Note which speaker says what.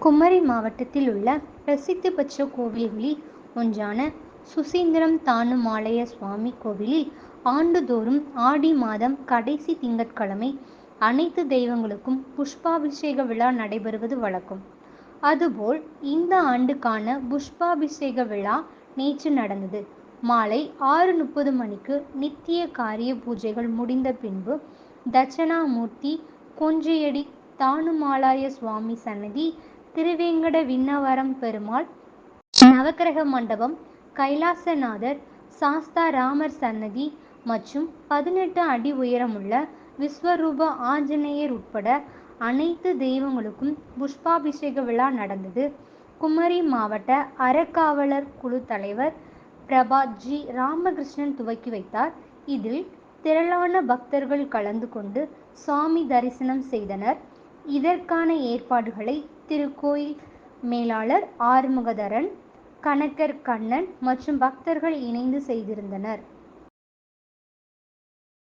Speaker 1: குமரி மாவட்டத்தில் உள்ள பிரசித்தி பெற்ற கோவில்களில் ஒன்றான சுசீந்திரம் தானுமாலய சுவாமி கோவிலில் ஆண்டுதோறும் ஆடி மாதம் கடைசி திங்கட்கிழமை அனைத்து தெய்வங்களுக்கும் புஷ்பாபிஷேக விழா நடைபெறுவது வழக்கம். அதுபோல் இந்த ஆண்டுக்கான புஷ்பாபிஷேக விழா நேற்று நடந்தது. மாலை ஆறு முப்பது மணிக்கு நித்திய காரிய பூஜைகள் முடிந்த பின்பு தட்சணாமூர்த்தி கொஞ்சையடி தானுமாலாய சுவாமி சன்னதி திருவேங்கட விண்ணவரம் பெருமாள் நவக்கிரக மண்டபம் கைலாசநாதர் சாஸ்தா ராமர் சன்னதி மற்றும் பதினெட்டு அடி உயரமுள்ள விஸ்வரூப ஆஞ்சநேயர் உட்பட அனைத்து தெய்வங்களுக்கும் புஷ்பாபிஷேக விழா நடந்தது. குமரி மாவட்ட அறக்காவலர் குழு தலைவர் பிரபாத் ஜி. ராமகிருஷ்ணன் துவக்கி வைத்தார். இதில் திரளான பக்தர்கள் கலந்து கொண்டு சுவாமி தரிசனம் செய்தனர். இதற்கான ஏற்பாடுகளை திருக்கோயில் மேலாளர் ஆறுமுகதரன் கணக்கர் கண்ணன் மற்றும் பக்தர்கள் இணைந்து செய்திருந்தனர்.